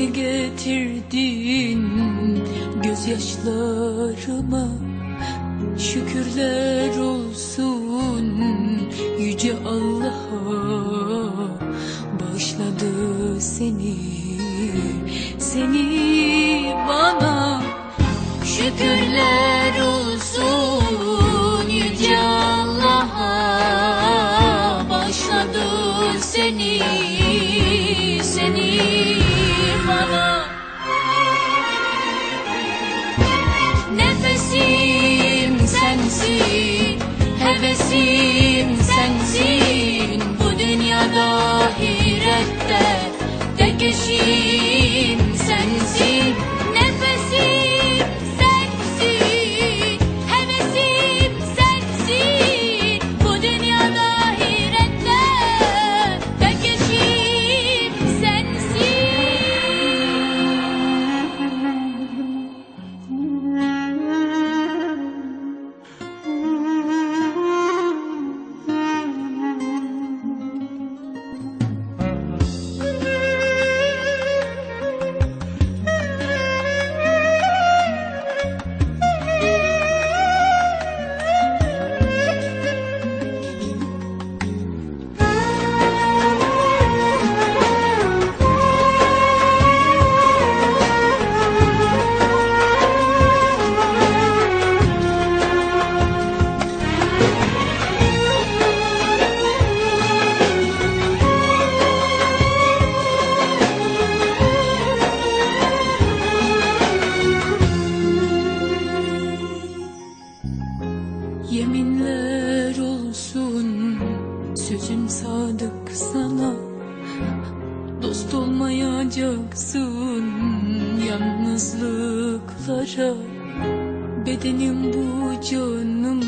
Ki getirdin gözyaşlarıma. Şükürler olsun yüce Allah'a. Bağışladı seni, seni bana. Şükürler olsun yüce Allah'a. Bağışladı seni hevesim sensin. Bu dünyada ahirette tek eşim Yeminler olsun sözüm sadık sana. Dost olmayacaksın yalnızlıklara. Bedenim bu canım